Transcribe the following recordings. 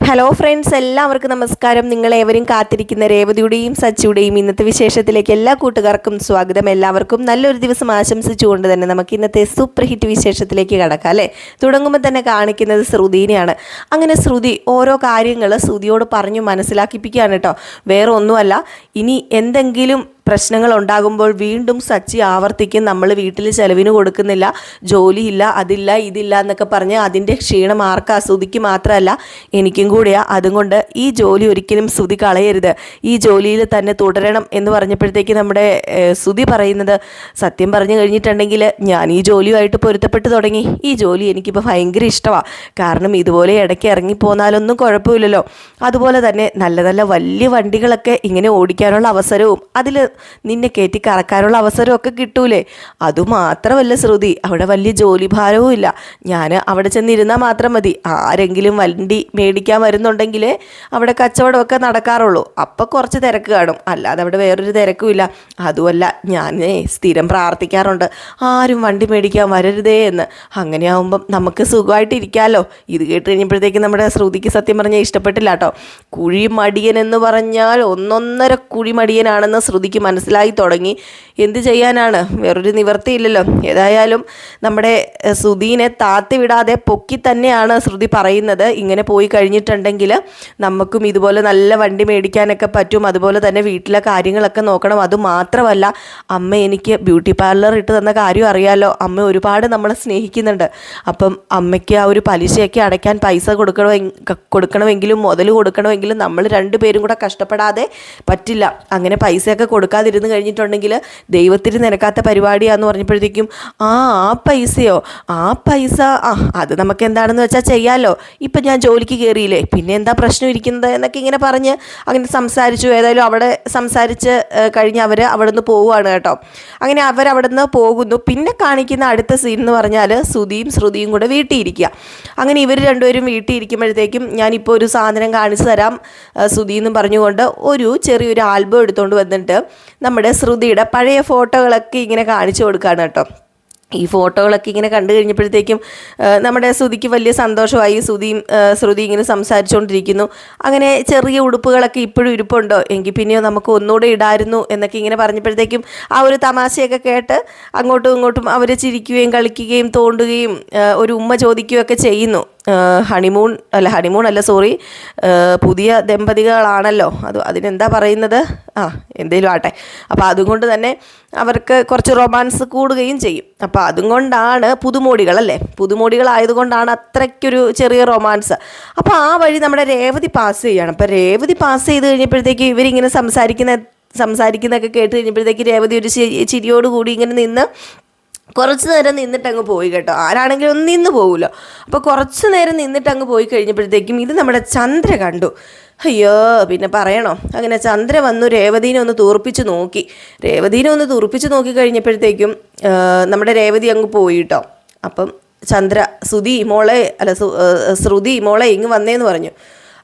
Hello friends എല്ലാവർക്കും നമസ്കാരം. നിങ്ങൾ ഏവരും കാത്തിരിക്കുന്ന രേവതിയുടെയും സച്ചിയുടെയും ഇന്നത്തെ വിശേഷത്തിലേക്ക് എല്ലാ കൂട്ടുകാർക്കും സ്വാഗതം. എല്ലാവർക്കും നല്ലൊരു ദിവസം ആശംസിച്ചുകൊണ്ട് തന്നെ നമുക്ക് ഇന്നത്തെ സൂപ്പർ ഹിറ്റ് വിശേഷത്തിലേക്ക് കടക്കാം അല്ലേ? തുടങ്ങുമ്പോൾ തന്നെ കാണിക്കുന്നത് ശ്രുതിനെയാണ്. അങ്ങനെ ശ്രുതി ഓരോ കാര്യങ്ങൾ ശ്രുതിയോട് പറഞ്ഞു മനസ്സിലാക്കിപ്പിക്കുകയാണ് കേട്ടോ. വേറെ ഒന്നുമല്ല ഇനി എന്തെങ്കിലും പ്രശ്നങ്ങൾ ഉണ്ടാകുമ്പോൾ വീണ്ടും സച്ചി ആവർത്തിക്കും. നമ്മൾ വീട്ടിൽ ചെലവിന് കൊടുക്കുന്നില്ല ജോലിയില്ല അതില്ല ഇതില്ല എന്നൊക്കെ പറഞ്ഞ് അതിന്റെ ക്ഷീണം ആർക്കും? അസുതിക്ക് മാത്രമല്ല എനിക്കും കൂടിയാ. അതുകൊണ്ട് ഈ ജോലി ഒരിക്കലും ശ്രുതി കളയരുത്. ഈ ജോലിയിൽ തന്നെ തുടരണം എന്ന് പറഞ്ഞപ്പോഴത്തേക്ക് നമ്മുടെ സ്തുതി പറയുന്നത് സത്യം പറഞ്ഞു കഴിഞ്ഞിട്ടുണ്ടെങ്കിൽ ഞാൻ ഈ ജോലിയുമായിട്ട് പൊരുത്തപ്പെട്ട് തുടങ്ങി. ഈ ജോലി എനിക്കിപ്പോൾ ഭയങ്കര ഇഷ്ടമാണ് കാരണം ഇതുപോലെ ഇടയ്ക്ക് ഇറങ്ങിപ്പോന്നാലൊന്നും കുഴപ്പമില്ലല്ലോ. അതുപോലെ തന്നെ നല്ല നല്ല വലിയ വണ്ടികളൊക്കെ ഇങ്ങനെ ഓടിക്കാനുള്ള അവസരവും അതിൽ നിന്നെ കയറ്റി കറക്കാനുള്ള അവസരമൊക്കെ കിട്ടൂലേ? അതുമാത്രമല്ല ശ്രുതി അവിടെ വലിയ ജോലി ഭാരവും ഇല്ല. ഞാൻ അവിടെ ചെന്നിരുന്നാൽ മാത്രം മതി. ആരെങ്കിലും വണ്ടി മേടിക്കാൻ വരുന്നുണ്ടെങ്കിൽ അവിടെ കച്ചവടമൊക്കെ നടക്കാറുള്ളൂ. അപ്പം കുറച്ച് തിരക്ക് കാണും. അല്ലാതെ അവിടെ വേറൊരു തിരക്കുമില്ല അതുമല്ല ഞാൻ സ്ഥിരം പ്രാർത്ഥിക്കാറുണ്ട്. ആരും വണ്ടി മേടിക്കാൻ വരരുതേ എന്ന്. അങ്ങനെയാവുമ്പം നമുക്ക് സുഖമായിട്ടിരിക്കാമല്ലോ ഇത് കേട്ട് കഴിഞ്ഞപ്പോഴത്തേക്ക് നമ്മുടെ ശ്രുതിക്ക് സത്യം പറഞ്ഞാൽ ഇഷ്ടപ്പെട്ടില്ല കേട്ടോ. കുഴിമടിയൻ എന്ന് പറഞ്ഞാൽ ഒന്നൊന്നര കുഴിമടിയനാണെന്ന് ശ്രുതിക്ക് മനസ്സിലായി തുടങ്ങി. എന്ത് ചെയ്യാനാണ്? വേറൊരു നിവർത്തിയില്ലല്ലോ. ഏതായാലും നമ്മുടെ ശ്രുതിനെ താത്തി വിടാതെ പൊക്കി തന്നെയാണ് ശ്രുതി പറയുന്നത്. ഇങ്ങനെ പോയി കഴിഞ്ഞിട്ടുണ്ടെങ്കിൽ നമുക്കും ഇതുപോലെ നല്ല വണ്ടി മേടിക്കാനൊക്കെ പറ്റും. അതുപോലെ തന്നെ വീട്ടിലെ കാര്യങ്ങളൊക്കെ നോക്കണം. അതുമാത്രമല്ല അമ്മ എനിക്ക് ബ്യൂട്ടി പാർലർ ഇട്ട് തന്ന കാര്യം അറിയാലോ. അമ്മ ഒരുപാട് നമ്മളെ സ്നേഹിക്കുന്നുണ്ട്. അപ്പം അമ്മയ്ക്ക് ആ ഒരു പലിശയൊക്കെ അടയ്ക്കാൻ പൈസ കൊടുക്കണമെ കൊടുക്കണമെങ്കിലും മുതൽ കൊടുക്കണമെങ്കിലും നമ്മൾ രണ്ടുപേരും കൂടെ കഷ്ടപ്പെടാതെ പറ്റില്ല. അങ്ങനെ പൈസയൊക്കെ കൊടുക്കാതിരുന്ന് കഴിഞ്ഞിട്ടുണ്ടെങ്കിൽ ദൈവത്തിന് നിരക്കാത്ത പരിപാടിയാന്ന് പറഞ്ഞപ്പോഴത്തേക്കും ആ ആ പൈസയോ? ആ പൈസ ആ അത് നമുക്ക് എന്താണെന്ന് വെച്ചാൽ ചെയ്യാമല്ലോ ഇപ്പം ഞാൻ ജോലിക്ക് കയറിയില്ലേ പിന്നെ എന്താ പ്രശ്നം ഇരിക്കുന്നത്? എന്നൊക്കെ ഇങ്ങനെ പറഞ്ഞ് അങ്ങനെ സംസാരിച്ചു. ഏതായാലും അവിടെ സംസാരിച്ച് കഴിഞ്ഞ് അവർ അവിടെ നിന്ന് പോവുകയാണ് കേട്ടോ. അങ്ങനെ അവർ അവിടെ നിന്ന് പോകുന്നു. പിന്നെ കാണിക്കുന്ന അടുത്ത സീൻ എന്ന് പറഞ്ഞാൽ ശ്രുതിയും ശ്രുതിയും കൂടെ വീട്ടിൽ ഇരിക്കുക അങ്ങനെ ഇവർ രണ്ടുപേരും വീട്ടിൽ ഇരിക്കുമ്പോഴത്തേക്കും ഞാനിപ്പോൾ ഒരു സാധനം കാണിച്ചു തരാം ശ്രുതി എന്ന് പറഞ്ഞുകൊണ്ട് ഒരു ചെറിയൊരു ആൽബം എടുത്തുകൊണ്ട് വന്നിട്ട് നമ്മുടെ ശ്രുതിയുടെ പഴയ ഫോട്ടോകളൊക്കെ ഇങ്ങനെ കാണിച്ചു കൊടുക്കുകയാണ് കേട്ടോ. ഈ ഫോട്ടോകളൊക്കെ ഇങ്ങനെ കണ്ടു കഴിഞ്ഞപ്പോഴത്തേക്കും നമ്മുടെ ശ്രുതിക്ക് വലിയ സന്തോഷമായി. ശ്രുതിയും ശ്രുതി ഇങ്ങനെ സംസാരിച്ചുകൊണ്ടിരിക്കുന്നു. അങ്ങനെ ചെറിയ ഉടുപ്പുകളൊക്കെ ഇപ്പോഴും ഇരിപ്പുണ്ടോ? എങ്കിൽ പിന്നെയോ നമുക്ക് ഒന്നുകൂടെ ഇടായിരുന്നു എന്നൊക്കെ ഇങ്ങനെ പറഞ്ഞപ്പോഴത്തേക്കും ആ ഒരു തമാശയൊക്കെ കേട്ട് അങ്ങോട്ടും ഇങ്ങോട്ടും അവർ ചിരിക്കുകയും കളിക്കുകയും തോണ്ടുകയും ഒരു ഉമ്മ ചോദിക്കുകയൊക്കെ ചെയ്യുന്നു. ഹണിമൂൺ അല്ല ഹണിമൂൺ അല്ല സോറി പുതിയ ദമ്പതികളാണല്ലോ. അത് അതിനെന്താ പറയുന്നത്? ആ എന്തേലും ആട്ടെ. അപ്പോൾ അതുകൊണ്ട് തന്നെ അവർക്ക് കുറച്ച് റൊമാൻസ് കൂടുകയും ചെയ്യും. അപ്പോൾ അതും കൊണ്ടാണ് പുതുമോടികൾ അല്ലേ പുതുമോടികളായതുകൊണ്ടാണ് അത്രയ്ക്കൊരു ചെറിയ റൊമാൻസ് അപ്പോൾ ആ വഴി നമ്മുടെ രേവതി പാസ് ചെയ്യണം. അപ്പോൾ രേവതി പാസ് ചെയ്ത് കഴിഞ്ഞപ്പോഴത്തേക്ക് ഇവരിങ്ങനെ സംസാരിക്കുന്ന സംസാരിക്കുന്നതൊക്കെ കേട്ട് കഴിഞ്ഞപ്പോഴത്തേക്ക് രേവതി ഒരു ചിരിയോടുകൂടി ഇങ്ങനെ നിന്ന് കുറച്ച് നേരം നിന്നിട്ട് അങ്ങ് പോയി കേട്ടോ. ആരാണെങ്കിലും ഒന്ന് നിന്ന് പോകുമല്ലോ അപ്പോൾ കുറച്ച് നേരം നിന്നിട്ട് അങ്ങ് പോയി കഴിഞ്ഞപ്പോഴത്തേക്കും ഇത് നമ്മുടെ ചന്ദ്ര കണ്ടു. അയ്യോ പിന്നെ പറയണോ? അങ്ങനെ ചന്ദ്ര വന്നു രേവതീനെ ഒന്ന് തൂർപ്പിച്ച് നോക്കി. രേവതീനെ ഒന്ന് തൂർപ്പിച്ച് നോക്കി കഴിഞ്ഞപ്പോഴത്തേക്കും നമ്മുടെ രേവതി അങ്ങ് പോയി കേട്ടോ. അപ്പം ചന്ദ്ര സുതി മോളെ അല്ല ശ്രുതി മോളെ ഇങ്ങ് വന്നേന്ന് പറഞ്ഞു.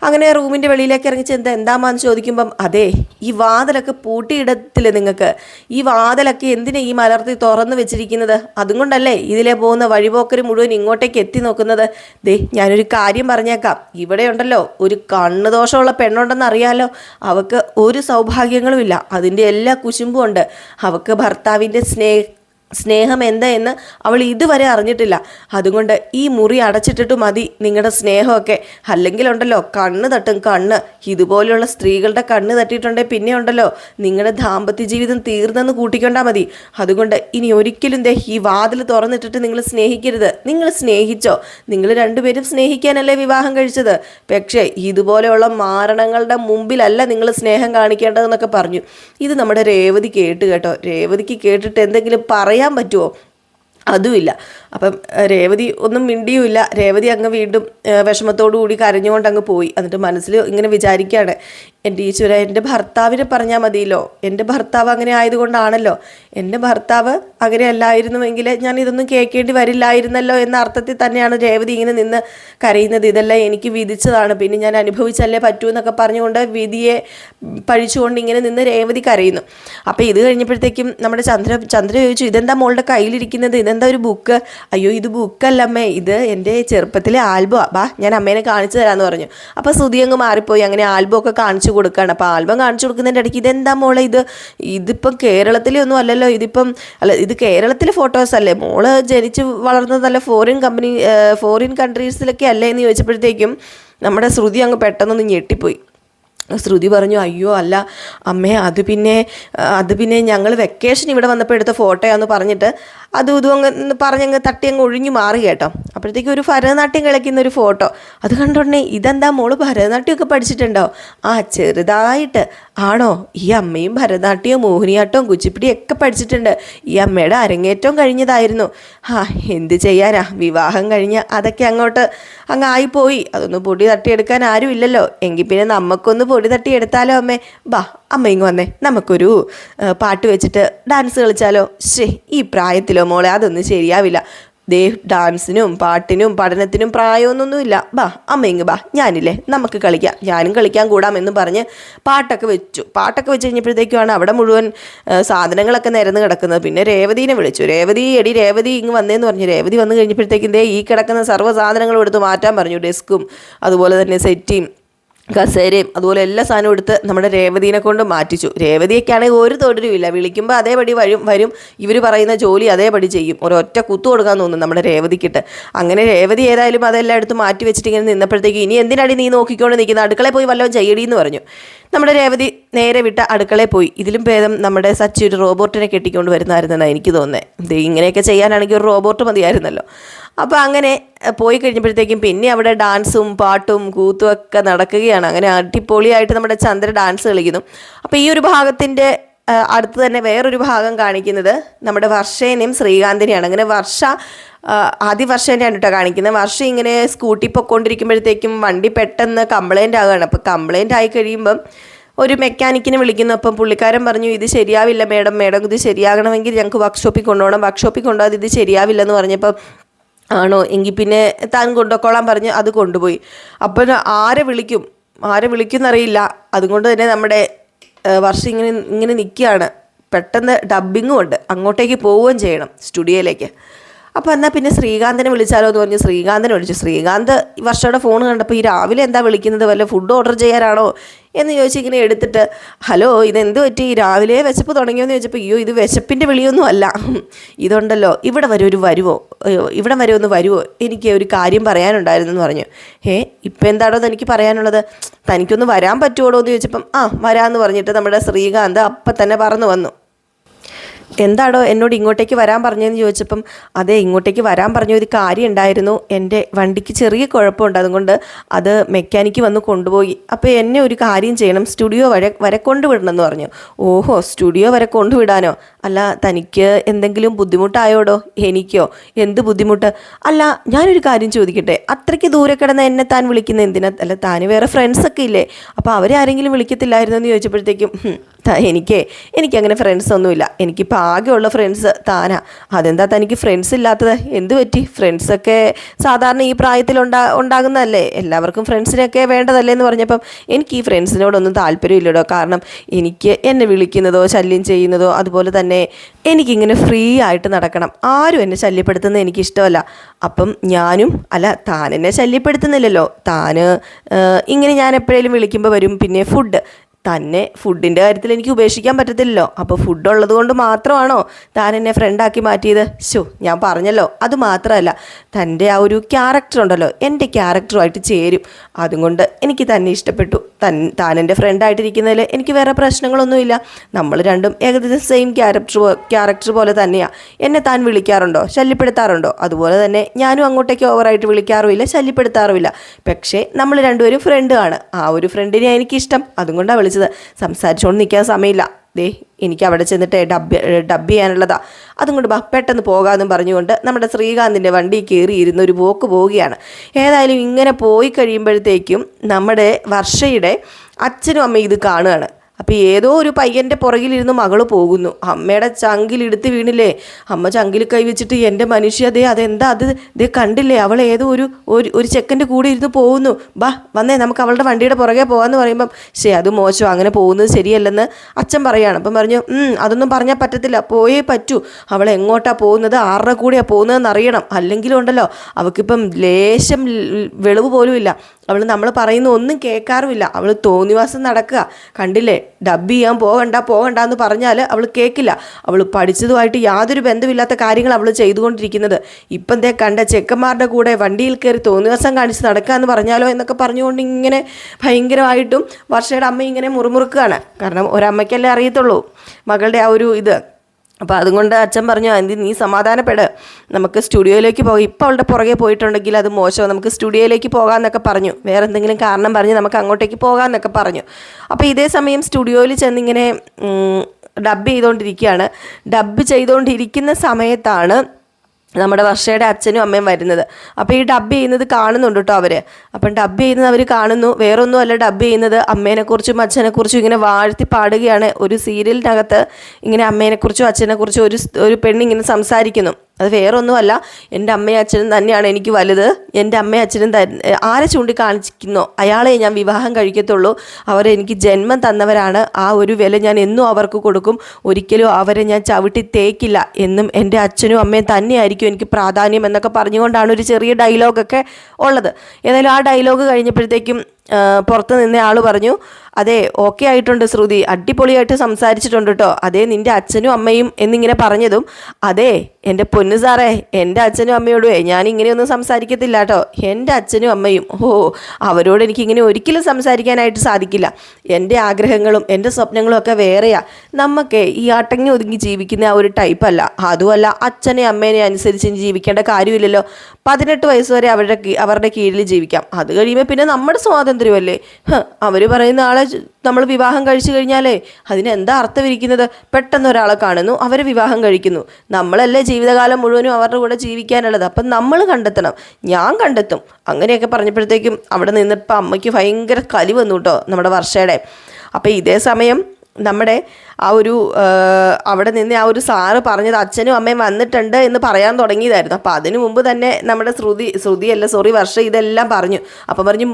അങ്ങനെ റൂമിന്റെ വെളിയിലേക്ക് ഇറങ്ങി ചെന്ന് എന്താമാന്ന് ചോദിക്കുമ്പം അതെ ഈ വാതിലൊക്കെ പൂട്ടിയിടത്തില്ലേ നിങ്ങൾക്ക്? ഈ വാതിലൊക്കെ എന്തിനാ ഈ മലർത്തി തുറന്ന് വെച്ചിരിക്കുന്നത്? അതും കൊണ്ടല്ലേ ഇതിലെ പോകുന്ന വഴിപോക്കർ മുഴുവൻ ഇങ്ങോട്ടേക്ക് എത്തി നോക്കുന്നത്? ദേ ഞാനൊരു കാര്യം പറഞ്ഞേക്കാം. ഇവിടെ ഉണ്ടല്ലോ ഒരു കണ്ണു ദോഷമുള്ള പെണ്ണുണ്ടെന്ന് അറിയാലോ. അവക്ക് ഒരു സൗഭാഗ്യങ്ങളുമില്ല അതിന്റെ എല്ലാ കുശുമ്പും ഉണ്ട്. അവക്ക് ഭർത്താവിന്റെ സ്നേഹ സ്നേഹം എന്താ എന്ന് അവൾ ഇതുവരെ അറിഞ്ഞിട്ടില്ല. അതുകൊണ്ട് ഈ മുറി അടച്ചിട്ടിട്ട് മതി നിങ്ങളുടെ സ്നേഹമൊക്കെ. അല്ലെങ്കിൽ ഉണ്ടല്ലോ കണ്ണ് തട്ടും കണ്ണ്. ഇതുപോലെയുള്ള സ്ത്രീകളുടെ കണ്ണ് തട്ടിയിട്ടുണ്ടെങ്കിൽ പിന്നെ ഉണ്ടല്ലോ. നിങ്ങളുടെ ദാമ്പത്യ ജീവിതം തീർന്നെന്ന് കൂട്ടിക്കൊണ്ടാൽ മതി. അതുകൊണ്ട് ഇനി ഒരിക്കലും ദേ ഈ വാതിൽ തുറന്നിട്ടിട്ട് നിങ്ങൾ സ്നേഹിക്കരുത്. നിങ്ങൾ സ്നേഹിച്ചോ? നിങ്ങൾ രണ്ടുപേരും സ്നേഹിക്കാനല്ലേ വിവാഹം കഴിച്ചത്? പക്ഷേ ഇതുപോലെയുള്ള മാരണങ്ങളുടെ മുമ്പിലല്ല നിങ്ങൾ സ്നേഹം കാണിക്കേണ്ടതെന്നൊക്കെ പറഞ്ഞു. ഇത് നമ്മുടെ രേവതി കേട്ട് കേട്ടോ. രേവതിക്ക് കേട്ടിട്ട് എന്തെങ്കിലും പറയാൻ പറ്റുമോ അതുമില്ല. അപ്പം രേവതി ഒന്നും മിണ്ടിയുമില്ല. രേവതി അങ്ങ് വീണ്ടും വിഷമത്തോടു കൂടി കരഞ്ഞുകൊണ്ട് അങ്ങ് പോയി. എന്നിട്ട് മനസ്സിൽ ഇങ്ങനെ വിചാരിക്കുകയാണ് എന്റെ ഈശ്വര എന്റെ ഭർത്താവിനെ പറഞ്ഞാൽ മതിയല്ലോ. എന്റെ ഭർത്താവ് അങ്ങനെ ആയതുകൊണ്ടാണല്ലോ. എന്റെ ഭർത്താവ് അങ്ങനെ അല്ലായിരുന്നുവെങ്കിൽ ഞാൻ ഇതൊന്നും കേൾക്കേണ്ടി വരില്ലായിരുന്നല്ലോ എന്ന അർത്ഥത്തിൽ തന്നെയാണ് രേവതി ഇങ്ങനെ നിന്ന് കരയുന്നത്. ഇതെല്ലാം എനിക്ക് വിധിച്ചതാണ്. പിന്നെ ഞാൻ അനുഭവിച്ചല്ലേ പറ്റൂ എന്നൊക്കെ പറഞ്ഞുകൊണ്ട് വിധിയെ പഴിച്ചുകൊണ്ട് ഇങ്ങനെ നിന്ന് രേവതി കരയുന്നു. അപ്പോൾ ഇത് കഴിഞ്ഞപ്പോഴത്തേക്കും നമ്മുടെ ചന്ദ്ര ചന്ദ്ര ചോദിച്ചു ഇതെന്താ മോളുടെ കയ്യിലിരിക്കുന്നത്? ഇതെന്താ ഒരു ബുക്ക്? അയ്യോ ഇത് ബുക്കല്ല അമ്മേ. ഇത് എന്റെ ചെറുപ്പത്തിലെ ആൽബം ബാ ഞാൻ അമ്മേനെ കാണിച്ചു തരാമെന്ന് പറഞ്ഞു. അപ്പോൾ സുതി അങ്ങ് മാറിപ്പോയി. അങ്ങനെ ആൽബം ഒക്കെ കാണിച്ചു കൊടുക്കുകയാണ് അപ്പോൾ ആൽബം കാണിച്ചു കൊടുക്കുന്നതിന്റെ ഇടയ്ക്ക് ഇതെന്താ മോളെ ഇത്? ഇതിപ്പം കേരളത്തിലെ ഒന്നും അല്ലല്ലോ. ഇതിപ്പം അല്ല ഇത് കേരളത്തിലെ ഫോട്ടോസ് അല്ലേ? മോൾ ജനിച്ച് വളർന്നത് നല്ല ഫോറിൻ കമ്പനി ഫോറിൻ കൺട്രീസിലൊക്കെ അല്ലേ എന്ന് ചോദിച്ചപ്പോഴത്തേക്കും നമ്മുടെ ശ്രുതി അങ്ങ് പെട്ടെന്നൊന്ന് ഞെട്ടിപ്പോയി. ശ്രുതി പറഞ്ഞു അയ്യോ അല്ല അമ്മേ അത് പിന്നെ അത് പിന്നെ ഞങ്ങൾ വെക്കേഷൻ ഇവിടെ വന്നപ്പോൾ എടുത്ത ഫോട്ടോയാന്ന് പറഞ്ഞിട്ട് അതും ഇതും അങ്ങ് പറഞ്ഞങ്ങ് തട്ടി അങ്ങ് ഒഴിഞ്ഞു മാറി കേട്ടോ. അപ്പോഴത്തേക്കും ഒരു ഭരതനാട്യം കളിക്കുന്ന ഒരു ഫോട്ടോ അത് കണ്ടോടനെ ഇതെന്താ മോൾ ഭരതനാട്യമൊക്കെ പഠിച്ചിട്ടുണ്ടോ? ആ ചെറുതായിട്ട്. ആണോ? ഈ അമ്മയും ഭരതനാട്യവും മോഹിനിയാട്ടവും കുച്ചിപ്പിടിയും ഒക്കെ പഠിച്ചിട്ടുണ്ട്. ഈ അമ്മയുടെ അരങ്ങേറ്റവും കഴിഞ്ഞതായിരുന്നു. ആ എന്ത് ചെയ്യാനാ? വിവാഹം കഴിഞ്ഞ അതൊക്കെ അങ്ങോട്ട് അങ്ങ് ആയിപ്പോയി. അതൊന്ന് പൊടി തട്ടിയെടുക്കാൻ ആരും ഇല്ലല്ലോ എങ്കിൽ പിന്നെ നമുക്കൊന്ന് പൊടി തട്ടിയെടുത്താലോ അമ്മേ? ബാ അമ്മ ഇങ്ങ് വന്നേ. നമുക്കൊരു പാട്ട് വെച്ചിട്ട് ഡാൻസ് കളിച്ചാലോ? ശേ ഈ പ്രായത്തിലോ മോളെ അതൊന്നും ശരിയാവില്ല. ദേ ഡാൻസിനും പാട്ടിനും പഠനത്തിനും പ്രായമൊന്നൊന്നുമില്ല ബാ അമ്മ ഇങ്ങ് ബാ. ഞാനില്ലേ നമുക്ക് കളിക്കാം. ഞാനും കളിക്കാൻ കൂടാമെന്ന് പറഞ്ഞ് പാട്ടൊക്കെ വെച്ചു. പാട്ടൊക്കെ വെച്ച് കഴിഞ്ഞപ്പോഴത്തേക്കുമാണ് അവിടെ മുഴുവൻ സാധനങ്ങളൊക്കെ നിരന്ന് കിടക്കുന്നത്. പിന്നെ രേവതിനെ വിളിച്ചു. രേവതി എടി രേവതി ഇങ്ങ് വന്നേന്ന് പറഞ്ഞു. രേവതി വന്നു കഴിഞ്ഞപ്പോഴത്തേക്കും ദേ ഈ കിടക്കുന്ന സർവ സാധനങ്ങളും എടുത്ത് മാറ്റാൻ പറഞ്ഞു. ഡെസ്കും അതുപോലെ തന്നെ സെറ്റിയും കസേരയും അതുപോലെ എല്ലാ സാധനവും എടുത്ത് നമ്മുടെ രേവതിനെ കൊണ്ട് മാറ്റിച്ചു. രേവതിയൊക്കെ ആണെങ്കിൽ ഒരു തൊടരുമില്ല വിളിക്കുമ്പോൾ അതേപടി വരും വരും. ഇവർ പറയുന്ന ജോലി അതേപടി ചെയ്യും. ഒരൊറ്റ കുത്തു കൊടുക്കാൻ തോന്നും നമ്മുടെ രേവതിക്കിട്ട്. അങ്ങനെ രേവതി ഏതായാലും അതെല്ലാം എടുത്ത് മാറ്റി വെച്ചിട്ട് ഇങ്ങനെ നിന്നപ്പോഴത്തേക്ക് ഇനി എന്തിനാടി നീ നോക്കിക്കൊണ്ട് നിൽക്കുന്ന? അടുക്കളയിൽ പോയി വല്ലതും ചെയ്യടി എന്ന് പറഞ്ഞു. നമ്മുടെ രേവതി നേരെ വിട്ട അടുക്കളയിൽ പോയി. ഇതിലും ഭേദം നമ്മുടെ സച്ചി ഒരു റോബോട്ടിനെ കെട്ടിക്കൊണ്ട് വരുന്നതായിരുന്നെന്നാണ് എനിക്ക് തോന്നുന്നത് ഇത് ഇങ്ങനെയൊക്കെ ചെയ്യാനാണെങ്കിൽ ഒരു റോബോട്ട് മതിയായിരുന്നല്ലോ. അപ്പോൾ അങ്ങനെ പോയി കഴിഞ്ഞപ്പോഴത്തേക്കും പിന്നെ അവിടെ ഡാൻസും പാട്ടും കൂത്തും ഒക്കെ നടക്കുകയാണ്. അങ്ങനെ അടിപൊളിയായിട്ട് നമ്മുടെ ചന്ദ്ര ഡാൻസ് കളിക്കുന്നു. അപ്പോൾ ഈ ഒരു ഭാഗത്തിന്റെ അടുത്ത് തന്നെ വേറൊരു ഭാഗം കാണിക്കുന്നത് നമ്മുടെ വർഷേനെയും ശ്രീകാന്തിനെയാണ്. അങ്ങനെ വർഷ ആദ്യ വർഷേനെയാണ് കേട്ടോ കാണിക്കുന്നത്. വർഷ ഇങ്ങനെ സ്കൂട്ടി പൊക്കോണ്ടിരിക്കുമ്പോഴത്തേക്കും വണ്ടി പെട്ടെന്ന് കംപ്ലൈന്റ് ആകുകയാണ് അപ്പോൾ കംപ്ലൈന്റ് ആയി കഴിയുമ്പം ഒരു മെക്കാനിക്കിനെ വിളിക്കുന്നു. അപ്പം പുള്ളിക്കാരൻ പറഞ്ഞു ഇത് ശരിയാവില്ല മേഡം. മേഡം ഇത് ശരിയാകണമെങ്കിൽ ഞങ്ങൾക്ക് വർക്ക്ഷോപ്പിൽ കൊണ്ടുപോകണം. വർക്ക്ഷോപ്പിൽ കൊണ്ടുപോകാതെ ഇത് ശരിയാവില്ലെന്ന് പറഞ്ഞപ്പോൾ ആണോ? എങ്കിൽ പിന്നെ താൻ കൊണ്ടുപോയിക്കോളാൻ പറഞ്ഞ് അത് കൊണ്ടുപോയി. അപ്പം ആരെ വിളിക്കും? ആരെ വിളിക്കുമെന്നറിയില്ല അതുകൊണ്ട് തന്നെ നമ്മുടെ വർഷം ഇങ്ങനെ ഇങ്ങനെ നിൽക്കുകയാണ് പെട്ടെന്ന് ഡബ്ബിങ്ങും ഉണ്ട്. അങ്ങോട്ടേക്ക് പോവുകയും ചെയ്യണം സ്റ്റുഡിയോയിലേക്ക്. അപ്പോൾ എന്നാൽ പിന്നെ ശ്രീകാന്തിനെ വിളിച്ചാലോ എന്ന് പറഞ്ഞ്. ശ്രീകാന്തിനെ വിളിച്ചു. ശ്രീകാന്ത് വർഷയുടെ ഫോൺ കണ്ടപ്പോൾ ഈ രാവിലെ എന്താ വിളിക്കുന്നത്? വല്ല ഫുഡ് ഓർഡർ ചെയ്യാനാണോ? എന്ന് ചോദിച്ച് ഇങ്ങനെ എടുത്തിട്ട് ഹലോ ഇതെന്ത് പറ്റി? രാവിലെ വിശപ്പ് തുടങ്ങിയോന്ന് ചോദിച്ചപ്പോൾ അയ്യോ ഇത് വിശപ്പിന്റെ വിളിയൊന്നും അല്ല. ഇതുണ്ടല്ലോ ഇവിടെ വരെ ഒരു അയ്യോ ഇവിടെ വരെ ഒന്ന് വരുവോ? എനിക്ക് ഒരു കാര്യം പറയാനുണ്ടായിരുന്നു എന്ന് പറഞ്ഞു. ഏ ഇപ്പം എന്താണോ എനിക്ക് പറയാനുള്ളത്? തനിക്കൊന്ന് വരാൻ പറ്റുമോ എന്ന് ചോദിച്ചപ്പം ആ വരാമെന്ന് പറഞ്ഞിട്ട് നമ്മുടെ ശ്രീകാന്ത് അപ്പം തന്നെ പറന്നു വന്നു. എന്താടോ എന്നോട് ഇങ്ങോട്ടേക്ക് വരാൻ പറഞ്ഞതെന്ന് ചോദിച്ചപ്പം അതെ ഇങ്ങോട്ടേക്ക് വരാൻ പറഞ്ഞ ഒരു കാര്യം ഉണ്ടായിരുന്നു. എന്റെ വണ്ടിക്ക് ചെറിയ കുഴപ്പമുണ്ട്. അതുകൊണ്ട് അത് മെക്കാനിക്ക് വന്ന് കൊണ്ടുപോയി. അപ്പോൾ എന്നെ ഒരു കാര്യം ചെയ്യണം. സ്റ്റുഡിയോ വരെ വരെ കൊണ്ടുവിടണം എന്ന് പറഞ്ഞു. ഓഹോ സ്റ്റുഡിയോ വരെ കൊണ്ടുവിടാനോ? അല്ല തനിക്ക് എന്തെങ്കിലും ബുദ്ധിമുട്ടായോടോ? എനിക്കോ? എന്ത് ബുദ്ധിമുട്ട്? അല്ല ഞാനൊരു കാര്യം ചോദിക്കട്ടെ. അത്രയ്ക്ക് ദൂരെ കിടന്ന് എന്നെ താൻ വിളിക്കുന്ന എന്തിനാ? അല്ല താന് വേറെ ഫ്രണ്ട്സൊക്കെ ഇല്ലേ? അപ്പോൾ അവരെ ആരെങ്കിലും വിളിക്കത്തില്ലായിരുന്നു എന്ന് ചോദിച്ചപ്പോഴത്തേക്കും "ഹും, ത- എനിക്കേ എനിക്കങ്ങനെ ഫ്രണ്ട്സ് ഒന്നുമില്ല. എനിക്കിപ്പോൾ ആകെയുള്ള ഫ്രണ്ട്സ് താനാ. അതെന്താ തനിക്ക് ഫ്രണ്ട്സ് ഇല്ലാത്തത്? എന്ത് പറ്റി? ഫ്രണ്ട്സൊക്കെ സാധാരണ ഈ പ്രായത്തിൽ ഉണ്ടാ ഉണ്ടാകുന്നതല്ലേ? എല്ലാവർക്കും ഫ്രണ്ട്സിനൊക്കെ വേണ്ടതല്ലേ എന്ന് പറഞ്ഞപ്പം എനിക്ക് ഈ ഫ്രണ്ട്സിനോടൊന്നും താല്പര്യമില്ലടോ. കാരണം എനിക്ക് എന്നെ വിളിക്കുന്നതോ ശല്യം ചെയ്യുന്നതോ അതുപോലെ തന്നെ എനിക്കിങ്ങനെ ഫ്രീ ആയിട്ട് നടക്കണം. ആരും എന്നെ ശല്യപ്പെടുത്തുന്നത് എനിക്ക് ഇഷ്ടമല്ല അപ്പം ഞാനും അല്ല താൻ എന്നെ ശല്യപ്പെടുത്തുന്നില്ലല്ലോ. താന് ഇങ്ങനെ ഞാൻ എപ്പോഴേലും വിളിക്കുമ്പോൾ വരും. പിന്നെ ഫുഡ് തന്നെ ഫുഡിന്റെ കാര്യത്തിൽ എനിക്ക് ഉപേക്ഷിക്കാൻ പറ്റത്തില്ലല്ലോ. അപ്പോൾ ഫുഡ് ഉള്ളത് കൊണ്ട് മാത്രമാണോ താൻ എന്നെ ഫ്രണ്ടാക്കി മാറ്റിയത്? ശോ ഞാൻ പറഞ്ഞല്ലോ അത് മാത്രമല്ല തന്റെ ആ ഒരു ക്യാരക്ടർ ഉണ്ടല്ലോ എന്റെ ക്യാരക്ടറുമായിട്ട് ചേരും. അതുകൊണ്ട് എനിക്ക് തന്നെ ഇഷ്ടപ്പെട്ടു. തൻ താൻ എന്റെ ഫ്രണ്ടായിട്ടിരിക്കുന്നതിൽ എനിക്ക് വേറെ പ്രശ്നങ്ങളൊന്നുമില്ല നമ്മൾ രണ്ടും ഏകദേശം സെയിം ക്യാരക്ടർ ക്യാരക്ടർ പോലെ തന്നെയാണ് എന്നെ താൻ വിളിക്കാറുണ്ടോ? ശല്യപ്പെടുത്താറുണ്ടോ? അതുപോലെ തന്നെ ഞാനും അങ്ങോട്ടേക്ക് ഓവറായിട്ട് വിളിക്കാറുമില്ല ശല്യപ്പെടുത്താറുമില്ല. പക്ഷേ നമ്മൾ രണ്ടുപേരും ഫ്രണ്ട് ആണ്. ആ ഒരു ഫ്രണ്ടിനെ എനിക്കിഷ്ടം. അതുകൊണ്ടാണ് വിളിച്ചത്. സംസാരിച്ചുകൊണ്ട് നിൽക്കാൻ സമയമില്ല. ദേ എനിക്ക് അവിടെ ചെന്നിട്ട് ഡബ് ഡബ് ചെയ്യാനുള്ളതാ. അതും കൊണ്ട് പെട്ടെന്ന് പോകാമെന്നും പറഞ്ഞുകൊണ്ട് നമ്മുടെ ശ്രീകാന്തിന്റെ വണ്ടി കയറി ഇരുന്ന് ഒരു പോക്ക് പോവുകയാണ്. ഏതായാലും ഇങ്ങനെ പോയി കഴിയുമ്പോഴത്തേക്കും നമ്മുടെ വർഷയുടെ അച്ഛനും അമ്മയും ഇത് കാണുകയാണ്. അപ്പോൾ ഏതോ ഒരു പയ്യന്റെ പുറകിലിരുന്ന് മകൾ പോകുന്നു. അമ്മയുടെ ചങ്കിലെടുത്ത് വീണില്ലേ? അമ്മ ചങ്കിൽ കൈവച്ചിട്ട് എന്റെ മനുഷ്യ ദേ അതെന്താ അത്? ദേ കണ്ടില്ലേ? അവൾ ഏതോ ഒരു ഒരു ഒരു ചെക്കന്റെ കൂടെ ഇരുന്ന് പോകുന്നു. ബാ വന്നേ നമുക്ക് അവളുടെ വണ്ടിയുടെ പുറകെ പോകാമെന്ന് പറയുമ്പം ശരി അത് മോശം അങ്ങനെ പോകുന്നത് ശരിയല്ലെന്ന് അച്ഛൻ പറയാണ്. അപ്പം പറഞ്ഞു "ഉം, അതൊന്നും പറഞ്ഞാൽ പറ്റത്തില്ല പോയേ പറ്റൂ. അവൾ എങ്ങോട്ടാണ് പോകുന്നത്? ആരുടെ കൂടെയാണ് പോകുന്നതെന്ന് അറിയണം. അല്ലെങ്കിലും ഉണ്ടല്ലോ അവൾക്കിപ്പം ലേശം വെളിവ് പോലും ഇല്ല. അവൾ നമ്മൾ പറയുന്ന ഒന്നും കേൾക്കാറുമില്ല. അവൾ തോന്നിവാസം നടക്കുക. കണ്ടില്ലേ? ഡബ് ചെയ്യാൻ പോകണ്ട പോകണ്ട എന്ന് പറഞ്ഞാൽ അവൾ കേൾക്കില്ല അവൾ പഠിച്ചതുമായിട്ട് യാതൊരു ബന്ധമില്ലാത്ത കാര്യങ്ങൾ അവൾ ചെയ്തുകൊണ്ടിരിക്കുന്നത്. ഇപ്പം ദേ കണ്ട ചെക്കന്മാരുടെ കൂടെ വണ്ടിയിൽ കയറി തോന്നിവാസം കാണിച്ച് നടക്കുക എന്ന് പറഞ്ഞാലോ എന്നൊക്കെ പറഞ്ഞുകൊണ്ട് ഇങ്ങനെ ഭയങ്കരമായിട്ടും വർഷയുടെ അമ്മ ഇങ്ങനെ മുറുമുറുക്കുകയാണ്. കാരണം ഒരമ്മയ്ക്കല്ലേ അറിയത്തുള്ളൂ. മകളുടെ ആ ഒരു ഇത്. അപ്പോൾ അതുകൊണ്ട് അച്ഛൻ പറഞ്ഞു എന്തി നീ സമാധാനപ്പെട്. നമുക്ക് സ്റ്റുഡിയോയിലേക്ക് പോകാം. ഇപ്പോൾ അവളുടെ പുറകെ പോയിട്ടുണ്ടെങ്കിൽ അത് മോശമാണ്. നമുക്ക് സ്റ്റുഡിയോയിലേക്ക് പോകാമെന്നൊക്കെ പറഞ്ഞു. വേറെ എന്തെങ്കിലും കാരണം പറഞ്ഞ് നമുക്ക് അങ്ങോട്ടേക്ക് പോകാമെന്നൊക്കെ പറഞ്ഞു. അപ്പോൾ ഇതേ സമയം സ്റ്റുഡിയോയിൽ ചെന്നിങ്ങനെ ഡബ് ചെയ്തുകൊണ്ടിരിക്കുകയാണ് ഡബ് ചെയ്തുകൊണ്ടിരിക്കുന്ന സമയത്താണ് നമ്മുടെ വർഷയുടെ അച്ഛനും അമ്മയും വരുന്നത്. അപ്പോൾ ഈ ഡബ് ചെയ്യുന്നത് കാണുന്നുണ്ട് കേട്ടോ അവർ അപ്പം ഡബ് ചെയ്യുന്നത് അവർ കാണുന്നു. വേറൊന്നും അല്ല ഡബ് ചെയ്യുന്നത് അമ്മേനെക്കുറിച്ചും അച്ഛനെക്കുറിച്ചും ഇങ്ങനെ വാഴ്ത്തി പാടുകയാണ് ഒരു സീരിയലിനകത്ത്. ഇങ്ങനെ അമ്മേനെക്കുറിച്ചും അച്ഛനെക്കുറിച്ചും ഒരു ഒരു പെണ്ണിങ്ങനെ സംസാരിക്കുന്നു. അത് വേറൊന്നുമല്ല. എന്റെ അമ്മയും അച്ഛനും തന്നെയാണ് എനിക്ക് വലുത്. എന്റെ അമ്മയും അച്ഛനും ത ആരെ ചൂണ്ടിക്കാണിക്കുന്നോ അയാളെ ഞാൻ വിവാഹം കഴിക്കത്തുള്ളൂ. അവരെ എനിക്ക് ജന്മം തന്നവരാണ്. ആ ഒരു വില ഞാൻ എന്നും അവർക്ക് കൊടുക്കും. ഒരിക്കലും അവരെ ഞാൻ ചവിട്ടി തേക്കില്ല എന്നും എന്റെ അച്ഛനും അമ്മയും തന്നെയായിരിക്കും എനിക്ക് പ്രാധാന്യം എന്നൊക്കെ പറഞ്ഞുകൊണ്ടാണ് ഒരു ചെറിയ ഡയലോഗൊക്കെ ഉള്ളത്. ഏതായാലും ആ ഡയലോഗ് കഴിഞ്ഞപ്പോഴത്തേക്കും പുറത്ത് നിന്ന ആൾ പറഞ്ഞു അതെ ഓക്കെ ആയിട്ടുണ്ട് ശ്രുതി. അടിപൊളിയായിട്ട് സംസാരിച്ചിട്ടുണ്ട് കേട്ടോ അതെ നിന്റെ അച്ഛനും അമ്മയും എന്നിങ്ങനെ പറഞ്ഞതും അതെ എന്റെ പൊന്നു സാറേ എന്റെ അച്ഛനും അമ്മയോടുവേ ഞാൻ ഇങ്ങനെയൊന്നും സംസാരിക്കത്തില്ല കേട്ടോ എന്റെ അച്ഛനും അമ്മയും ഓ അവരോട് എനിക്ക് ഇങ്ങനെ ഒരിക്കലും സംസാരിക്കാനായിട്ട് സാധിക്കില്ല. എന്റെ ആഗ്രഹങ്ങളും എന്റെ സ്വപ്നങ്ങളും ഒക്കെ വേറെയാ. നമുക്ക് ഈ അടങ്ങി ഒതുങ്ങി ജീവിക്കുന്ന ആ ഒരു ടൈപ്പല്ല. അതുമല്ല അച്ഛനെ അമ്മേനെ അനുസരിച്ച് ജീവിക്കേണ്ട കാര്യമില്ലല്ലോ. പതിനെട്ട് വയസ്സ് വരെ അവരുടെ അവരുടെ കീഴിൽ ജീവിക്കാം. അത് കഴിയുമ്പോൾ പിന്നെ നമ്മുടെ സ്വാതന്ത്ര്യമല്ലേ അവർ പറയുന്ന ആളെ നമ്മൾ വിവാഹം കഴിച്ചു കഴിഞ്ഞാലേ അതിന് എന്താ അർത്ഥം ഇരിക്കുന്നത് പെട്ടെന്ന് ഒരാളെ കാണുന്നു അവരെ വിവാഹം കഴിക്കുന്നു. നമ്മളല്ലേ ജീവിതകാലം മുഴുവനും അവരുടെ കൂടെ ജീവിക്കാനുള്ളത്. അപ്പം നമ്മൾ കണ്ടെത്തണം. ഞാൻ കണ്ടെത്തും. അങ്ങനെയൊക്കെ പറഞ്ഞപ്പോഴത്തേക്കും അവിടെ നിന്നിപ്പോൾ അമ്മയ്ക്ക് ഭയങ്കര കലി വന്നു കേട്ടോ നമ്മുടെ വർഷയുടെ. അപ്പോൾ ഇതേ സമയം നമ്മുടെ ആ ഒരു അവിടെ നിന്ന് ആ ഒരു സാറ് പറഞ്ഞത് അച്ഛനും അമ്മയും വന്നിട്ടുണ്ട് എന്ന് പറയാൻ തുടങ്ങിയതായിരുന്നു. അപ്പോൾ അതിനു മുമ്പ് തന്നെ നമ്മുടെ ശ്രുതി ശ്രുതിയല്ല സോറി വർഷ ഇതെല്ലാം പറഞ്ഞു. അപ്പം പറഞ്ഞു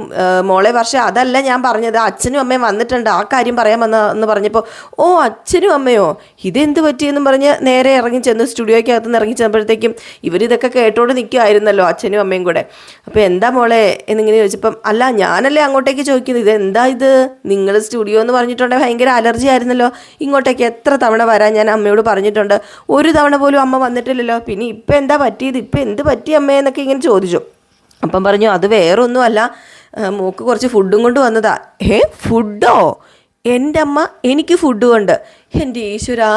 മോളെ വർഷ അതല്ല ഞാൻ പറഞ്ഞത്. അച്ഛനും അമ്മയും വന്നിട്ടുണ്ട്. ആ കാര്യം പറയാൻ വന്ന എന്ന് പറഞ്ഞപ്പോൾ ഓ അച്ഛനും അമ്മയോ? ഇതെന്ത് പറ്റിയെന്നും പറഞ്ഞ് നേരെ ഇറങ്ങി ചെന്ന് സ്റ്റുഡിയോയ്ക്കകത്ത് നിന്ന് ഇറങ്ങി ചെന്നപ്പോഴത്തേക്കും ഇവരിതൊക്കെ കേട്ടോണ്ട് നിൽക്കുമായിരുന്നല്ലോ അച്ഛനും അമ്മയും കൂടെ. അപ്പോൾ എന്താ മോളെ? എന്നിങ്ങനെ ചോദിച്ചപ്പം അല്ല ഞാനല്ലേ അങ്ങോട്ടേക്ക് ചോദിക്കുന്നത്? ഇത് എന്താ ഇത്? നിങ്ങൾ സ്റ്റുഡിയോ എന്ന് പറഞ്ഞിട്ടുണ്ടെങ്കിൽ ഭയങ്കര അലർജി ആയിരുന്നല്ലോ ഇങ്ങോട്ടേക്ക് എത്ര തവണ വരാൻ ഞാൻ അമ്മയോട് പറഞ്ഞിട്ടുണ്ട്. ഒരു തവണ പോലും അമ്മ വന്നിട്ടില്ലല്ലോ. പിന്നെ ഇപ്പം എന്താ പറ്റിയത്? ഇപ്പം എന്ത് പറ്റി അമ്മ എന്നൊക്കെ ഇങ്ങനെ ചോദിച്ചു. അപ്പം പറഞ്ഞു അത് വേറൊന്നുമല്ല. ഒന്നുമല്ല മോക്ക് കുറച്ച് ഫുഡും കൊണ്ട് വന്നതാ. ഏ ഫുഡോ? എന്റെ അമ്മ എനിക്ക് ഫുഡ് കൊണ്ട്. എന്റെ ഈശ്വരാ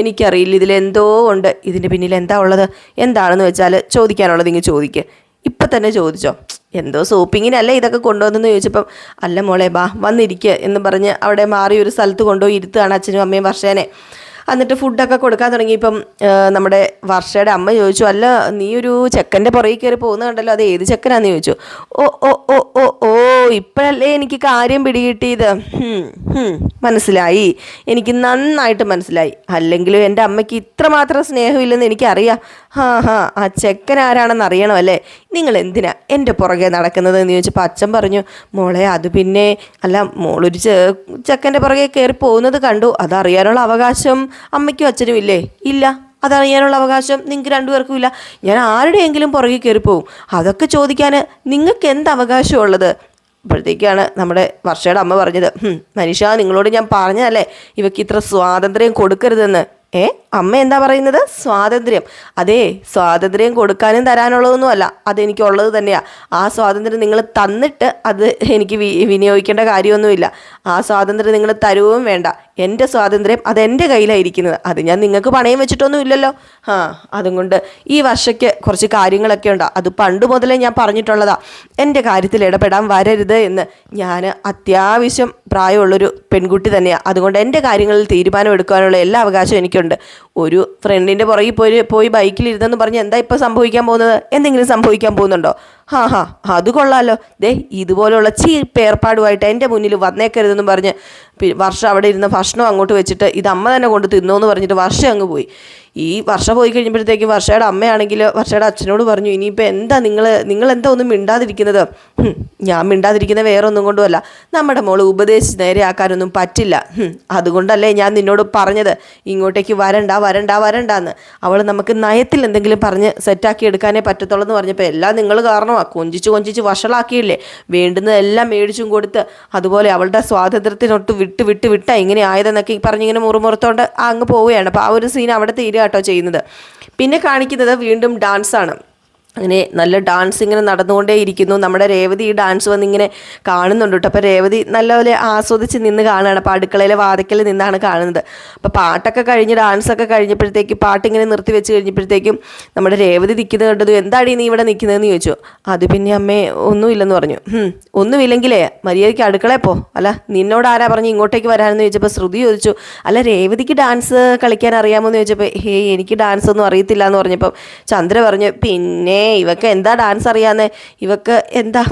എനിക്കറിയില്ല. ഇതിലെന്തോ ഉണ്ട്. ഇതിന്റെ പിന്നിൽ എന്താ ഉള്ളത്? എന്താണെന്ന് വെച്ചാൽ ചോദിക്കാനുള്ളത് ഇങ്ങ് ചോദിക്ക്. ഇപ്പം തന്നെ ചോദിച്ചോ എന്തോ സോപ്പിങ്ങിനല്ലേ ഇതൊക്കെ കൊണ്ടുവന്നെന്ന് ചോദിച്ചപ്പം അല്ല മോളെ ബാ വന്നിരിക്കുക എന്ന് പറഞ്ഞ് അവിടെ മാറി ഒരു സ്ഥലത്ത് കൊണ്ടുപോയി ഇരുത്തുകയാണ് അച്ഛനും അമ്മയും വർഷേനെ. എന്നിട്ട് ഫുഡൊക്കെ കൊടുക്കാൻ തുടങ്ങിയപ്പം നമ്മുടെ വർഷയുടെ അമ്മ ചോദിച്ചു അല്ല നീ ഒരു ചെക്കന്റെ പുറകിൽ കയറി പോകുന്ന കണ്ടല്ലോ അത് ഏത് ചെക്കനാന്ന് ചോദിച്ചു. ഓ ഓ ഓ ഓ ഓ ഇപ്പോഴല്ലേ എനിക്ക് കാര്യം പിടികിട്ടിയത്? മനസ്സിലായി. എനിക്ക് നന്നായിട്ട് മനസ്സിലായി. അല്ലെങ്കിലും എന്റെ അമ്മയ്ക്ക് ഇത്രമാത്രം സ്നേഹമില്ലെന്ന് എനിക്കറിയാം. ഹാ ഹാ ആ ചെക്കൻ ആരാണെന്ന് അറിയണമല്ലേ? നിങ്ങൾ എന്തിനാ എന്റെ പുറകെ നടക്കുന്നത് എന്ന് ചോദിച്ചപ്പോൾ അച്ഛൻ പറഞ്ഞു മോളെ അത് പിന്നെ അല്ല മോളൊരു ചെക്കന്റെ പുറകെ കയറി പോകുന്നത് കണ്ടു. അതറിയാനുള്ള അവകാശം അമ്മയ്ക്കും അച്ഛനും ഇല്ലേ? ഇല്ല അതറിയാനുള്ള അവകാശം നിങ്ങൾക്ക് രണ്ടുപേർക്കും ഇല്ല. ഞാൻ ആരുടെയെങ്കിലും പുറകെ കയറി പോകും അതൊക്കെ ചോദിക്കാൻ നിങ്ങൾക്ക് എന്ത് അവകാശമുള്ളത്? അപ്പോഴത്തേക്കാണ് നമ്മുടെ വർഷയുടെ അമ്മ പറഞ്ഞത് "ഹും, മനുഷ്യ നിങ്ങളോട് ഞാൻ പറഞ്ഞതല്ലേ? ഇവയ്ക്ക് ഇത്ര സ്വാതന്ത്ര്യം കൊടുക്കരുതെന്ന്. ഏ? അമ്മ എന്താ പറയുന്നത്? സ്വാതന്ത്ര്യം. അതെ സ്വാതന്ത്ര്യം കൊടുക്കാനും തരാനുള്ളതൊന്നുമല്ല. അതെനിക്കുള്ളത് തന്നെയാണ് ആ സ്വാതന്ത്ര്യം നിങ്ങൾ തന്നിട്ട് അത് എനിക്ക് വിനിയോഗിക്കേണ്ട കാര്യമൊന്നുമില്ല. ആ സ്വാതന്ത്ര്യം നിങ്ങൾ തരുകയും വേണ്ട. എന്റെ സ്വാതന്ത്ര്യം അതെന്റെ എന്റെ ഇരിക്കുന്നത് അത് ഞാൻ നിങ്ങൾക്ക് പണയം വെച്ചിട്ടൊന്നും ഇല്ലല്ലോ ആ അതുകൊണ്ട് ഈ വർഷയ്ക്ക് കുറച്ച് കാര്യങ്ങളൊക്കെ ഉണ്ട്. അത് പണ്ട് മുതലേ ഞാൻ പറഞ്ഞിട്ടുള്ളതാ. എന്റെ കാര്യത്തിൽ ഇടപെടാൻ വരരുത് എന്ന് ഞാൻ അത്യാവശ്യം പ്രായമുള്ളൊരു പെൺകുട്ടി തന്നെയാണ് അതുകൊണ്ട് എന്റെ കാര്യങ്ങളിൽ തീരുമാനം എടുക്കാനുള്ള എല്ലാ അവകാശവും എനിക്കുണ്ട്. ഒരു ഫ്രണ്ടിന്റെ പുറകിൽ പോയി പോയി ബൈക്കിലിരുന്നെന്ന് പറഞ്ഞ് എന്താ ഇപ്പോൾ സംഭവിക്കാൻ പോകുന്നത്? എന്തെങ്കിലും സംഭവിക്കാൻ പോകുന്നുണ്ടോ? ഹാ ഹാ അത് കൊള്ളാലോ. ദേ ഇതുപോലുള്ള ചീപ്പ് ഏർപ്പാടുമായിട്ട് എന്റെ മുന്നിൽ വന്നേക്കരുതെന്നും പറഞ്ഞ് വർഷം അവിടെ ഇരുന്ന ഭക്ഷണം അങ്ങോട്ട് വെച്ചിട്ട് ഇത് അമ്മ തന്നെ കൊണ്ട് തിന്നോ എന്ന് പറഞ്ഞിട്ട് വർഷം അങ്ങ് പോയി. ഈ വർഷ പോയി കഴിഞ്ഞപ്പോഴത്തേക്ക് വർഷയുടെ അമ്മയാണെങ്കിൽ വർഷയുടെ അച്ഛനോട് പറഞ്ഞു ഇനിയിപ്പോൾ എന്താ നിങ്ങൾ നിങ്ങൾ എന്താ ഒന്നും മിണ്ടാതിരിക്കുന്നത്? ഞാൻ മിണ്ടാതിരിക്കുന്ന വേറെ ഒന്നും കൊണ്ടുമല്ല. നമ്മുടെ മോൾ ഉപദേശിച്ച് നേരെയാക്കാനൊന്നും പറ്റില്ല. അതുകൊണ്ടല്ലേ ഞാൻ നിന്നോട് പറഞ്ഞത്. ഇങ്ങോട്ടേക്ക് വരണ്ട വരണ്ട വരണ്ടാന്ന്. അവൾ നമുക്ക് നയത്തിൽ എന്തെങ്കിലും പറഞ്ഞ് സെറ്റാക്കി എടുക്കാനേ പറ്റത്തുള്ളൂ എന്ന് പറഞ്ഞപ്പോൾ എല്ലാം നിങ്ങൾ കാരണമാണ് കൊഞ്ചിച്ച് കൊഞ്ചിച്ച് വഷളാക്കിയില്ലേ? വേണ്ടുന്നതെല്ലാം മേടിച്ചും കൊടുത്ത് അതുപോലെ അവളുടെ സ്വാതന്ത്ര്യത്തിനൊട്ട് വിട്ട് വിട്ട് വിട്ടാ ഇങ്ങനെ ആയതെന്നൊക്കെ പറഞ്ഞിങ്ങനെ മുറുമുറുത്തോണ്ട് അങ്ങ് പോവുകയാണ്. അപ്പോൾ ആ ഒരു സീൻ അവിടെ തീരുക കേട്ടോ ചെയ്യുന്നത്. പിന്നെ കാണിക്കുന്നത് വീണ്ടും ഡാൻസാണ് അങ്ങനെ നല്ല ഡാൻസ് ഇങ്ങനെ നടന്നുകൊണ്ടേ ഇരിക്കുന്നു. നമ്മുടെ രേവതി ഈ ഡാൻസ് വന്ന് ഇങ്ങനെ കാണുന്നുണ്ട് കേട്ടോ. അപ്പോൾ രേവതി നല്ലപോലെ ആസ്വദിച്ച് നിന്ന് കാണുകയാണ്. അപ്പോൾ അടുക്കളയിലെ വാതിക്കൽ നിന്നാണ് കാണുന്നത്. അപ്പോൾ പാട്ടൊക്കെ കഴിഞ്ഞ് ഡാൻസൊക്കെ കഴിഞ്ഞപ്പോഴത്തേക്ക് പാട്ടിങ്ങനെ നിർത്തി വെച്ച് കഴിഞ്ഞപ്പോഴത്തേക്കും നമ്മുടെ രേവതി നിൽക്കുന്നത് കണ്ടത് എന്താടി നീ ഇവിടെ നിൽക്കുന്നതെന്ന് ചോദിച്ചു. അത് പിന്നെ അമ്മേ ഒന്നുമില്ലെന്ന് പറഞ്ഞു. "ഹും, ഒന്നുമില്ലെങ്കിലേ മര്യാദയ്ക്ക് അടുക്കളയിൽ പോ. അല്ല നിന്നോട് ആരാ പറഞ്ഞ് ഇങ്ങോട്ടേക്ക് വരാമെന്ന് ചോദിച്ചപ്പോൾ ശ്രുതി ചോദിച്ചു. അല്ല രേവതിക്ക് ഡാൻസ് കളിക്കാൻ അറിയാമോ? എന്ന് ചോദിച്ചപ്പോൾ ഹേയ് എനിക്ക് ഡാൻസ് ഒന്നും അറിയത്തില്ല എന്ന് പറഞ്ഞപ്പോൾ ചന്ദ്ര പറഞ്ഞു പിന്നെ ഇവക്ക് എന്താ ഡാൻസ് അറിയാന്ന്? ഇവക്ക് എന്താ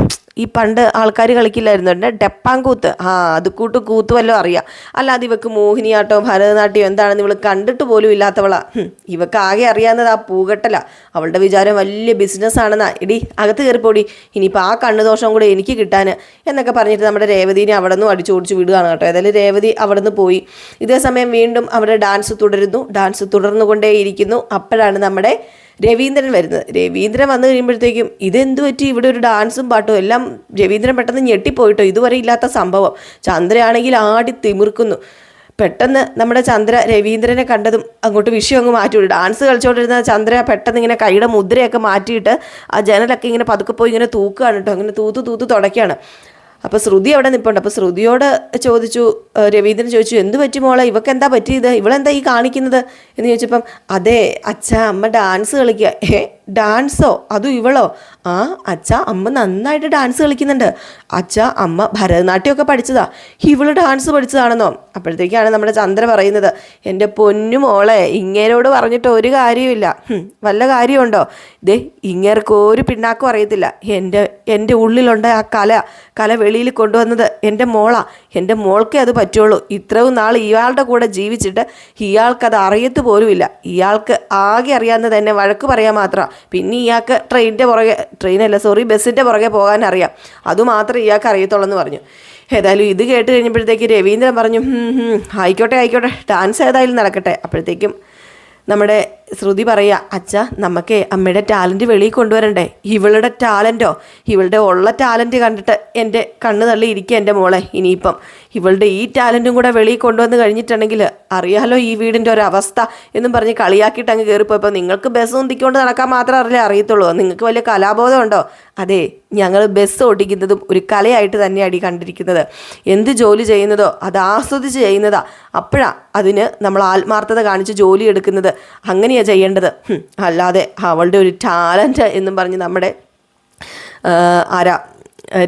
ഈ പണ്ട് ആൾക്കാർ കളിക്കില്ലായിരുന്നു? ഡെപ്പാങ്കൂത്ത് ആ അത് കൂട്ട് കൂത്ത് വല്ലതും അറിയാം. അല്ലാതെ ഇവക്ക് മോഹിനിയാട്ടോ ഭരതനാട്യം എന്താണെന്ന് ഇവൾ കണ്ടിട്ട് പോലും ഇല്ലാത്തവളാ. ഇവക്ക് ആകെ അറിയാവുന്നത് ആ പൂകെട്ടല. അവളുടെ വിചാരം വലിയ ബിസിനസ് ആണെന്നാ. ഇടി അകത്ത് കയറിപ്പോടി ഇനിയിപ്പോൾ ആ കണ്ണുദോഷം കൂടെ എനിക്ക് കിട്ടാൻ എന്നൊക്കെ പറഞ്ഞിട്ട് നമ്മുടെ രേവതിനെ അവിടെ നിന്നും അടിച്ചു ഓടിച്ച് വിടുകയാണ് കേട്ടോ. ഏതായാലും രേവതി അവിടെ നിന്ന് പോയി. ഇതേ സമയം വീണ്ടും അവരുടെ ഡാൻസ് തുടരുന്നു. ഡാൻസ് തുടർന്നുകൊണ്ടേയിരിക്കുന്നു. അപ്പോഴാണ് നമ്മുടെ രവീന്ദ്രൻ വരുന്നത്. രവീന്ദ്രൻ വന്നു കഴിയുമ്പോഴത്തേക്കും ഇതെന്ത് പറ്റി? ഇവിടെ ഒരു ഡാൻസും പാട്ടും എല്ലാം രവീന്ദ്രൻ പെട്ടെന്ന് ഞെട്ടിപ്പോയിട്ടോ? ഇതുവരെ ഇല്ലാത്ത സംഭവം. ചന്ദ്രയാണെങ്കിൽ ആടി തിമിർക്കുന്നു. പെട്ടെന്ന് നമ്മുടെ ചന്ദ്ര രവീന്ദ്രനെ കണ്ടതും അങ്ങോട്ട് വിഷയം അങ്ങ് മാറ്റി ഡാൻസ് കളിച്ചുകൊണ്ടിരുന്ന ചന്ദ്ര പെട്ടെന്ന് ഇങ്ങനെ കൈയുടെ മുദ്രയൊക്കെ മാറ്റിയിട്ട് ആ ജനലൊക്കെ ഇങ്ങനെ പതുക്കെ പോയി ഇങ്ങനെ തൂക്കുകയാണ് കേട്ടോ. അങ്ങനെ തൂത്ത് തൂത്ത് തുടയ്ക്കുകയാണ്. അപ്പോൾ ശ്രുതി അവിടെ നിൽപ്പുണ്ട് അപ്പോൾ ശ്രുതിയോട് ചോദിച്ചു രവീന്ദ്രൻ ചോദിച്ചു എന്ത് പറ്റി മോളെ? ഇവക്ക് എന്താ പറ്റിയത്? ഇവളെന്താ ഈ കാണിക്കുന്നത്? എന്ന് ചോദിച്ചപ്പം അതെ അച്ഛ അമ്മ ഡാൻസ് കളിക്കുക ഏ ഡാൻസോ? അതും ഇവളോ? ആ അച്ഛ അമ്മ നന്നായിട്ട് ഡാൻസ് കളിക്കുന്നുണ്ട്. അച്ഛ അമ്മ ഭരതനാട്യമൊക്കെ പഠിച്ചതാ. ഇവൾ ഡാൻസ് പഠിച്ചതാണെന്നോ? അപ്പോഴത്തേക്കാണ് നമ്മുടെ ചന്ദ്ര പറയുന്നത്. എന്റെ പൊന്നു മോളെ ഇങ്ങേരോട് പറഞ്ഞിട്ട് ഒരു കാര്യമില്ല വല്ല കാര്യമുണ്ടോ? ദേ ഇങ്ങേർക്ക് ഒരു പിണ്ണാക്കും അറിയത്തില്ല. എന്റെ എന്റെ ഉള്ളിലുണ്ട് ആ കല. കല വെളിയിൽ കൊണ്ടുവന്നത് എന്റെ മോളാ. എന്റെ മോൾക്കേ അത് പറ്റുള്ളൂ. ഇത്രയും നാൾ ഇയാളുടെ കൂടെ ജീവിച്ചിട്ട് ഇയാൾക്കത് അറിയത്ത് പോലുമില്ല. ഇയാൾക്ക് ആകെ അറിയാവുന്നത് എന്നെ വഴക്ക് പറയാൻ മാത്രമാണ് പിന്നെ ഇയാൾക്ക് ട്രെയിനിന്റെ പുറകെ ട്രെയിനല്ല സോറി ബസ്സിന്റെ പുറകെ പോകാൻ അറിയാം അതുമാത്രം ഇയാൾക്ക് അറിയത്തുള്ളൂ എന്ന് പറഞ്ഞു. ഏതായാലും ഇത് കേട്ട് കഴിഞ്ഞപ്പോഴത്തേക്ക് രവീന്ദ്രൻ പറഞ്ഞു "ഹും, ഹും, ആയിക്കോട്ടെ ആയിക്കോട്ടെ ഡാൻസ് ഏതായാലും നടക്കട്ടെ. അപ്പോഴത്തേക്കും നമ്മുടെ ശ്രുതി പറയുക അച്ഛ നമുക്ക് അമ്മയുടെ ടാലന്റ് വെളിയിൽ കൊണ്ടുവരണ്ടേ? ഇവളുടെ ടാലന്റോ ഇവളുടെ ഉള്ള ടാലന്റ് കണ്ടിട്ട് എന്റെ കണ്ണ് തള്ളി ഇരിക്കുക എന്റെ മോളെ. ഇനിയിപ്പം ഇവളുടെ ഈ ടാലന്റും കൂടെ വെളിയിൽ കൊണ്ടുവന്ന് കഴിഞ്ഞിട്ടുണ്ടെങ്കിൽ അറിയാലോ ഈ വീടിന്റെ ഒരു അവസ്ഥ എന്നും പറഞ്ഞ് കളിയാക്കിയിട്ട് അങ്ങ് കയറിപ്പോയപ്പോൾ നിങ്ങൾക്ക് ബസ് ഒന്തിക്കൊണ്ട് നടക്കാൻ മാത്രമല്ലേ അറിയത്തുള്ളൂ. നിങ്ങൾക്ക് വലിയ കലാബോധമുണ്ടോ അതെ ഞങ്ങൾ ബസ് ഓടിക്കുന്നതും ഒരു കലയായിട്ട് തന്നെയാണ് കണ്ടിരിക്കുന്നത്. എന്ത് ജോലി ചെയ്യുന്നതോ അത് ആസ്വദിച്ച് ചെയ്യുന്നതാ. അപ്പോഴാണ് അതിന് നമ്മൾ ആത്മാർത്ഥത കാണിച്ച് ജോലി എടുക്കുന്നത്. അങ്ങനെയാണ് ചെയ്യേണ്ടത്. അല്ലാതെ അവളുടെ ഒരു ടാലന്റ് എന്നും പറഞ്ഞ് നമ്മുടെ ആരാ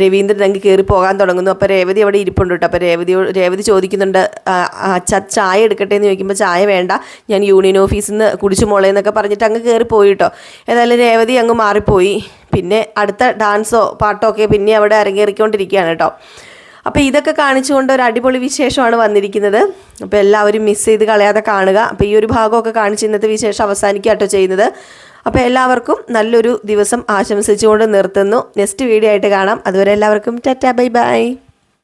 രവീന്ദ്രൻ അങ്ങ് കയറി പോകാൻ തുടങ്ങുന്നു. അപ്പോൾ രേവതി അവിടെ ഇരിപ്പുണ്ട് കേട്ടോ. അപ്പോൾ രേവതി രേവതി ചോദിക്കുന്നുണ്ട് "ആ, അച്ഛ ചായ എടുക്കട്ടെ എന്ന് ചോദിക്കുമ്പോൾ ചായ വേണ്ട. ഞാൻ യൂണിയൻ ഓഫീസിൽ നിന്ന് കുടിച്ചു മോളെ എന്നൊക്കെ പറഞ്ഞിട്ട് അങ്ങ് കയറി പോയി കേട്ടോ. ഏതായാലും രേവതി അങ്ങ് മാറിപ്പോയി. പിന്നെ അടുത്ത ഡാൻസോ പാട്ടോ ഒക്കെ പിന്നെ അവിടെ അരങ്ങേറിക്കൊണ്ടിരിക്കുകയാണ് കേട്ടോ. അപ്പോൾ ഇതൊക്കെ കാണിച്ചുകൊണ്ട് ഒരു അടിപൊളി വിശേഷമാണ് വന്നിരിക്കുന്നത്. അപ്പോൾ എല്ലാവരും മിസ് ചെയ്ത് കളയാതെ കാണുക. അപ്പോൾ ഈ ഒരു ഭാഗമൊക്കെ കാണിച്ച് ഇന്നത്തെ വിശേഷം അവസാനിക്കുക കേട്ടോ ചെയ്യുന്നത്. അപ്പോൾ എല്ലാവർക്കും നല്ലൊരു ദിവസം ആശംസിച്ചുകൊണ്ട് നിർത്തുന്നു. നെക്സ്റ്റ് വീഡിയോ ആയിട്ട് കാണാം. അതുവരെ എല്ലാവർക്കും ടാറ്റാ ബൈ ബൈ.